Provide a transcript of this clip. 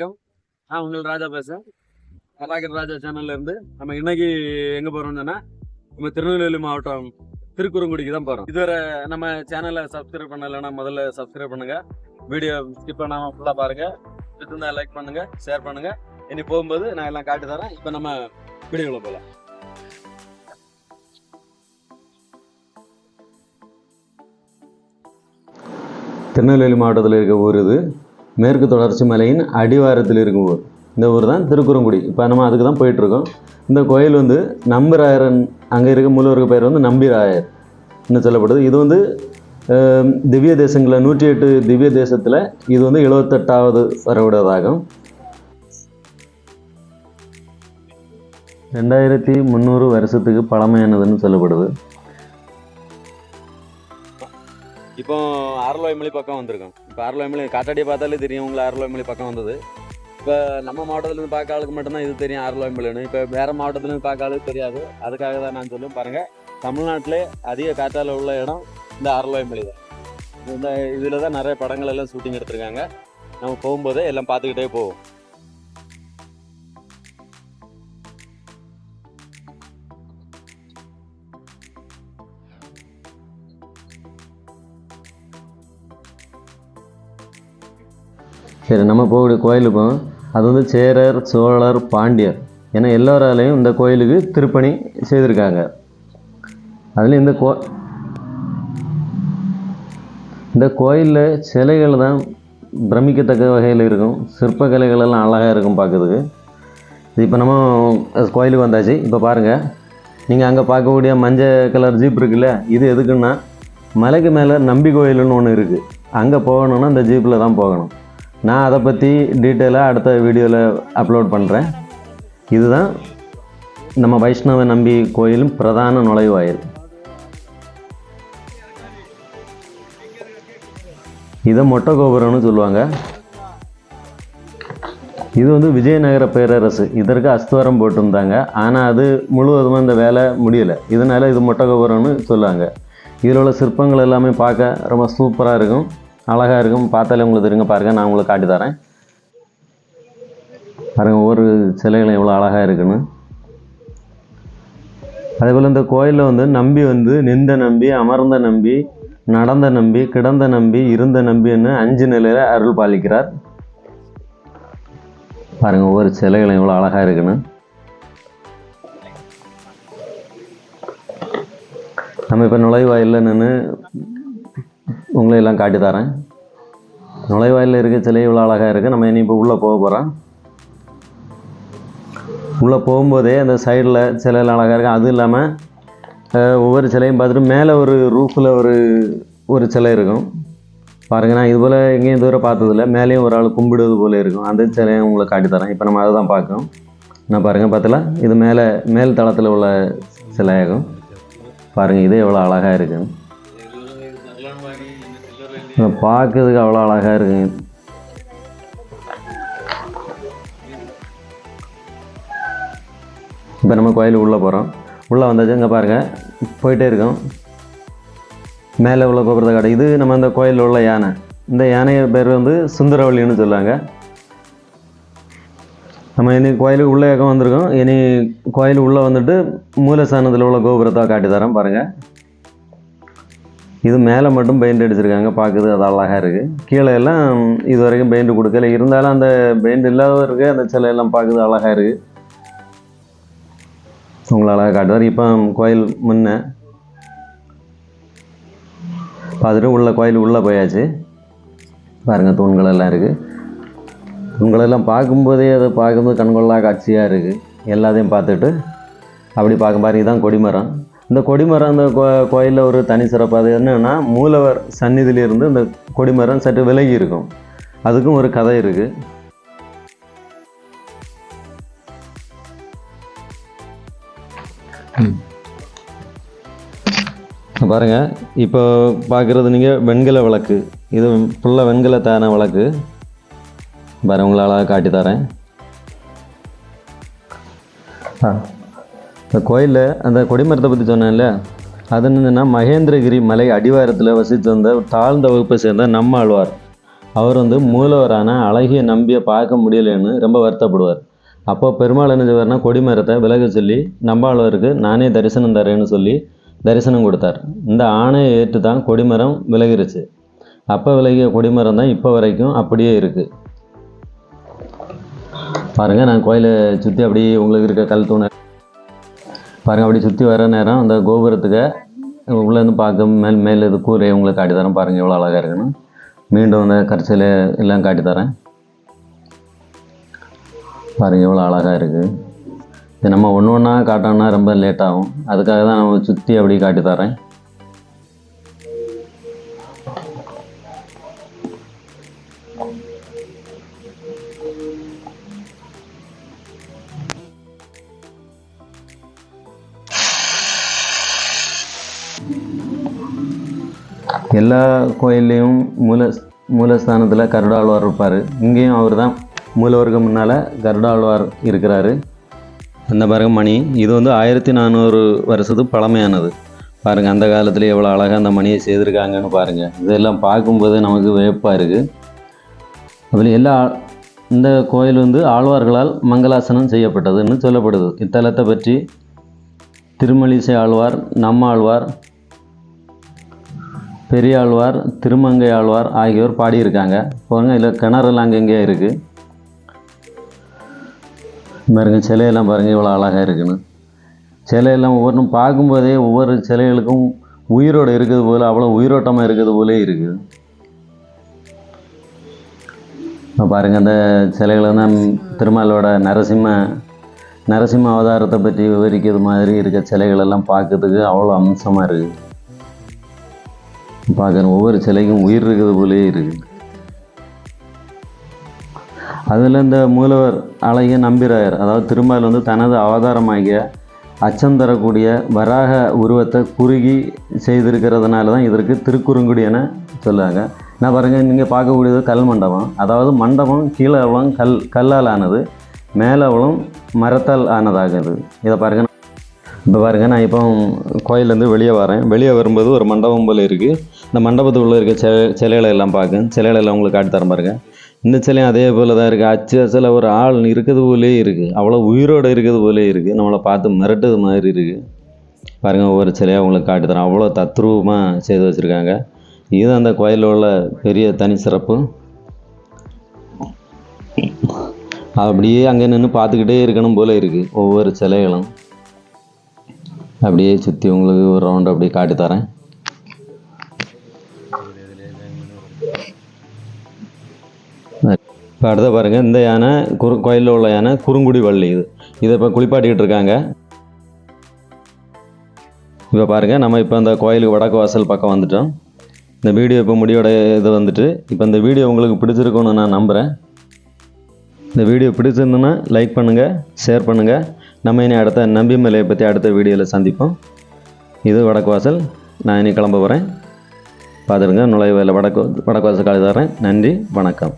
வணக்கம். நான் உங்கள் ராஜா பேசுகிறேன் கலாகர் ராஜா சேனல்ல இருந்து நம்ம இன்னைக்கு எங்க சொன்னால் நம்ம திருநெல்வேலி மாவட்டம் திருக்குறங்குடிக்கு தான் போகிறோம் இதுவரை நம்ம சேனலை சப்ஸ்கிரைப் பண்ணலைன்னா முதல்ல சப்ஸ்கிரைப் பண்ணுங்க. வீடியோ ஸ்கிப் பண்ணாமல் ஃபுல்லாக பாருங்கள் இருந்தால் லைக் பண்ணுங்கள் ஷேர் பண்ணுங்க. இனி போகும்போது நான் எல்லாம் காட்டி தரேன். இப்போ நம்ம வீடியோவில் போகலாம். திருநெல்வேலி மாவட்டத்தில் இருக்க ஊர் இது. மேற்கு தொடர்ச்சி மலையின் அடிவாரத்தில் இருக்கும் ஊர். இந்த ஊர் தான் திருக்குறங்குடி. இப்போ நம்ம அதுக்கு தான் போயிட்டுருக்கோம். இந்த கோயில் வந்து நம்பிராயரன் அங்கே இருக்க மூலவருக்கு பேர் வந்து நம்பிராயர் என்ன சொல்லப்படுது. இது வந்து திவ்ய தேசங்களில் நூற்றி எட்டு திவ்ய தேசத்தில் இது வந்து எழுபத்தெட்டாவது வரவிடதாகும் ரெண்டாயிரத்தி முந்நூறு வருஷத்துக்கு பழமையானதுன்னு சொல்லப்படுது. இப்போ ஆரல்வாய்மொழி பக்கம் வந்திருக்கோம். இப்போ ஆரல்வாய்மொழி காட்டாடி பார்த்தாலே தெரியும் உங்களை ஆரல்வாய்மொழி பக்கம் வந்தது. இப்போ நம்ம மாவட்டத்துலேருந்து பார்க்க ஆளுக்கு மட்டும்தான் இது தெரியும் ஆரல்வாய்மொழின்னு இப்போ வேறு மாவட்டத்துலேருந்து பார்க்க ஆளுக்கு தெரியாது. அதுக்காக தான் நான் சொல்லுவேன். பாருங்கள் தமிழ்நாட்டிலே அதிக காற்றால் உள்ள இடம் இந்த ஆரல்வாய்மொழி தான். இந்த இதில் தான் நிறைய படங்கள் எல்லாம் ஷூட்டிங் எடுத்திருக்காங்க. நம்ம போகும்போதே எல்லாம் பார்த்துக்கிட்டே போவோம். சரி நம்ம போகக்கூடிய கோயிலுக்கும் அது வந்து சேரர் சோழர் பாண்டியர் ஏன்னா எல்லோராலையும் இந்த கோயிலுக்கு திருப்பணி செய்திருக்காங்க. அதில் இந்த கோ இந்த கோயிலில் சிலைகள் தான் பிரமிக்கத்தக்க வகையில் இருக்கும். சிற்பக்கலைகள் எல்லாம் அழகாக இருக்கும் பார்க்குறதுக்கு இப்போ நம்ம கோயிலுக்கு வந்தாச்சு. இப்போ பாருங்கள் நீங்கள் அங்கே பார்க்கக்கூடிய மஞ்சள் கலர் ஜீப் இருக்குல்ல இது எதுக்குன்னா மலைக்கு மேலே நம்பி கோயிலுன்னு ஒன்று இருக்குது அங்கே போகணுன்னா இந்த ஜீப்பில் தான் போகணும். நான் அதை பற்றி டீட்டெயிலாக அடுத்த வீடியோவில் அப்லோட் பண்ணுறேன் இதுதான் நம்ம வைஷ்ணவ நம்பி கோயிலும் பிரதான நுழைவாயில் இதை மொட்டை கோபுரம்னு சொல்லுவாங்க. இது வந்து விஜயநகர பேரரசு. இதற்கு அஸ்துவாரம் போட்டிருந்தாங்க. ஆனால் அது முழுவதுமாக இந்த வேலை முடியலை. இதனால் இது மொட்டை கோபுரம்னு சொல்லுவாங்க. இதில் உள்ள சிற்பங்கள் எல்லாமே பார்க்க ரொம்ப சூப்பராக இருக்கும். அழகாக இருக்கும். பார்த்தாலே உங்களுக்கு தெரியுங்க. பாருங்கள் நான் உங்களுக்கு காட்டி தரேன். பாருங்கள் ஒவ்வொரு சிலைகளும் எவ்வளோ அழகாக இருக்குன்னு. அதே போல் இந்த கோயிலில் வந்து நம்பி வந்து நின்ற நம்பி அமர்ந்த நம்பி நடந்த நம்பி கிடந்த நம்பி இருந்த நம்பின்னு அஞ்சு நிலையில் அருள் பாலிக்கிறார். பாருங்கள் ஒவ்வொரு சிலைகளும் எவ்வளோ அழகாக இருக்குன்னு. நம்ம இப்போ நுழைவாயிலில் நின்று உங்களை எல்லாம் காட்டி தரேன் நுழைவாயில் இருக்க சிலை இவ்வளோ அழகாக இருக்குது நம்ம இனி இப்போ உள்ளே போக போகிறோம் உள்ளே போகும்போதே அந்த சைடில் சிலையெல்லாம் அழகாக இருக்குது அதுவும் இல்லாமல் ஒவ்வொரு சிலையும் பார்த்துட்டு மேலே ஒரு ரூஃபில் ஒரு ஒரு சிலை இருக்கும். பாருங்கள் நான் இது போல் எங்கேயும் தூரம் பார்த்ததில்ல. மேலேயும் ஒரு ஆள் கும்பிடுவது போல் இருக்கும். அந்த சிலையை உங்களுக்கு காட்டி தரேன் இப்போ நம்ம அதை தான் பார்க்கணும். நான் பாருங்கள் பார்த்தலாம் இது மேலே மேல் தளத்தில் உள்ள சிலையாகும். பாருங்கள் இது எவ்வளோ அழகாக இருக்குது பார்க்கறதுக்கு அவ்வளோ அழகாக இருக்குங்க இப்போ நம்ம கோயில் உள்ளே போகிறோம் உள்ளே வந்தாச்சு இங்கே பாருங்கள் போயிட்டே இருக்கோம். மேலே உள்ள கோபுரத்தை காட்டு. இது நம்ம இந்த கோயிலில் உள்ள யானை. இந்த யானைய பேர் வந்து சுந்தரவள்ளின்னு சொல்லுவாங்க நம்ம இனி கோயிலுக்கு உள்ளே இயக்கம் வந்திருக்கோம்? இனி கோயில் உள்ளே வந்துட்டு மூலஸ்தானத்தில் உள்ள கோபுரத்தை காட்டி தரேன் பாருங்கள் இது மேலே மட்டும் பெயிண்ட் அடிச்சிருக்காங்க. பார்க்குது அது அழகாக இருக்குது கீழே எல்லாம் இது வரைக்கும் பெயிண்ட் கொடுக்கல. இருந்தாலும் அந்த பெயிண்ட் இல்லாதவருக்கு அந்த சிலை எல்லாம் பார்க்குது அழகாக இருக்குது உங்களை அழகாக காட்டுவார். இப்போ கோயில் முன்ன பார்த்துட்டு உள்ள கோயில் உள்ளே போயாச்சு. பாருங்கள் தூண்கள் எல்லாம் இருக்குது தூண்களெல்லாம் பார்க்கும்போதே அதை பார்க்கும்போது கண்கொள்ளா காட்சியாக இருக்குது எல்லாத்தையும் பார்த்துட்டு அப்படி பார்க்க பாருங்க இதுதான் கொடிமரம். இந்த கொடிமரம் அந்த கோ கோயிலில் ஒரு தனி சிறப்பு. அது என்னன்னா மூலவர் சந்நிதியிலிருந்து இந்த கொடிமரம் சற்று விலகி இருக்கும். அதுக்கும் ஒரு கதை இருக்குது பாருங்க இப்போ பார்க்குறது நீங்கள் வெண்கல விளக்கு. இது ஃபுல்லாக வெண்கல தான விளக்கு. பாருங்க உங்களை அழகாக காட்டி தரேன். ஆ. இந்த கோயிலில் அந்த கொடிமரத்தை பற்றி சொன்னேன்ல அது என்னென்னா மகேந்திரகிரி மலை அடிவாரத்தில் வசித்து வந்த தாழ்ந்த வகுப்பை சேர்ந்த நம்மாழ்வார் அவர் வந்து மூலவரான அழகிய நம்பியை பார்க்க முடியலைன்னு ரொம்ப வருத்தப்படுவார். அப்போ பெருமாள் என்ன செய்வார்னா கொடிமரத்தை விலக சொல்லி நம்பாளருக்கு நானே தரிசனம் தரேன்னு சொல்லி தரிசனம் கொடுத்தார். இந்த ஆணையை ஏற்று தான் கொடிமரம் விலகிருச்சு. அப்போ விலகிய கொடிமரம் தான் இப்போ வரைக்கும் அப்படியே இருக்குது பாருங்கள் நான் கோயிலை சுற்றி அப்படியே உங்களுக்கு இருக்க கல் தூணை பாருங்கள் அப்படி சுற்றி வர நேரம் அந்த கோபுரத்துக்கு உள்ளேருந்து பார்க்க மேல் மேலே இது கூரையை உங்களுக்கு காட்டி தரேன். பாருங்கள் எவ்வளோ அழகாக இருக்குன்னு. மீண்டும் அந்த கரைச்சல் எல்லாம் காட்டி தரேன். பாருங்கள் எவ்வளோ அழகாக இருக்குது இது நம்ம ஒன்று ஒன்றா காட்டோம்னா ரொம்ப லேட் ஆகும். அதுக்காக தான் நம்ம சுற்றி அப்படி காட்டி தரேன். எல்லா கோயில்லையும் மூல மூலஸ்தானத்தில் கருடாழ்வார் இருப்பார். இங்கேயும் அவர் தான் மூலவருக்கு முன்னால் கருடாழ்வார் இருக்கிறாரு. அந்த பாருங்க மணி இது வந்து ஆயிரத்தி நானூறு வருஷத்துக்கு பழமையானது. பாருங்கள் அந்த காலத்தில் எவ்வளோ அழகாக அந்த மணியை செய்திருக்காங்கன்னு பாருங்கள் இதெல்லாம் பார்க்கும்போது நமக்கு வியப்பாக இருக்குது அதில் எல்லா இந்த கோயில் வந்து ஆழ்வார்களால் மங்களாசனம் செய்யப்பட்டதுன்னு சொல்லப்படுது. இத்தலத்தை பற்றி திருமலிசை ஆழ்வார் நம்மாழ்வார் பெரியாழ்வார் திருமங்கை ஆழ்வார் ஆகியோர் பாடியிருக்காங்க. பாருங்கள் இதில் கிணறுலாம் அங்கங்கே இருக்குது பாருங்க சிலையெல்லாம் பாருங்கள் இவ்வளோ அழகாக இருக்குன்னு. சிலையெல்லாம் ஒவ்வொன்றும் பார்க்கும்போதே ஒவ்வொரு சிலைகளுக்கும் உயிரோடு இருக்குது போல் அவ்வளோ உயிரோட்டமாக இருக்குது போலே இருக்குது பாருங்கள் அந்த சிலைகளை தான் திருமாலோட நரசிம்ம நரசிம்ம அவதாரத்தை பற்றி விவரிக்கிறது மாதிரி இருக்க சிலைகளெல்லாம் பார்க்கறதுக்கு அவ்வளோ அம்சமாக இருக்குது பார்க்குறேன் ஒவ்வொரு சிலைக்கும் உயிர் இருக்கிறது போலே இருக்குது. அதில் இந்த மூலவர் அழகிய நம்பிராயர் அதாவது திருமால் வந்து தனது அவதாரமாகிய அச்சம் தரக்கூடிய வராக உருவத்தை குறுகி செய்திருக்கிறதுனால தான் இதற்கு திருக்குறுங்குடி என சொல்லுவாங்க நான் பாருங்கள் நீங்கள் பார்க்கக்கூடியது கல் மண்டபம். அதாவது மண்டபம் கீழே அவ்வளோ கல் கல்லால் ஆனது மேலே அவ்வளோ மரத்தால் ஆனதாகுது. இதை பாருங்கள் இப்போ பாருங்க நான் இப்போ கோயிலேருந்து வெளியே வரேன். வெளியே வரும்போது ஒரு மண்டபம் போல் இருக்குது இந்த மண்டபத்துக்குள்ளே இருக்க சில சிலைகளை எல்லாம் பார்க்க சிலைகளை எல்லாம் உங்களுக்கு காட்டி தரேன் பாருங்க. இந்த சிலையும் அதே போல் தான் இருக்குது அச்சு அச்சில் ஒரு ஆள் இருக்கிறது போலே இருக்குது அவ்வளோ உயிரோடு இருக்கிறது போலே இருக்குது நம்மளை பார்த்து மிரட்டுது மாதிரி இருக்குது பாருங்கள் ஒவ்வொரு சிலையாக உங்களுக்கு காட்டி தரேன். அவ்வளோ தத்ரூபமாக செய்து வச்சுருக்காங்க. இது அந்த கோயிலில் உள்ள பெரிய தனி சிறப்பு. அப்படியே அங்கே நின்று பார்த்துக்கிட்டே இருக்கணும் போல இருக்குது ஒவ்வொரு சிலைகளும். அப்படியே சுற்றி உங்களுக்கு ஒரு ரவுண்ட் அப்படியே காட்டி தரேன். இப்போ அடுத்த பாருங்கள் இந்த யானை குறு கோயிலில் உள்ள யானை குறுங்குடி வள்ளி இது. இதை இப்போ குளிப்பாட்டிக்கிட்டு இருக்காங்க. இப்போ பாருங்கள் நம்ம இப்போ அந்த கோயிலுக்கு வடக்கு வாசல் பக்கம் வந்துட்டோம். இந்த வீடியோ இப்போ முடியோட இது வந்துட்டு இப்போ இந்த வீடியோ உங்களுக்கு பிடிச்சிருக்கோன்னு நான் நம்புகிறேன் இந்த வீடியோ பிடிச்சிருந்துன்னா லைக் பண்ணுங்கள் ஷேர் பண்ணுங்கள் நம்ம இனி அடுத்த நம்பி மலையை பற்றி அடுத்த வீடியோவில் சந்திப்போம். இது வடக்கு வாசல் நான் இனி கிளம்ப போகிறேன் பார்த்துருங்க நுழைவு வடக்கு வடக்கு வாசல் காலி தரேன் நன்றி வணக்கம்.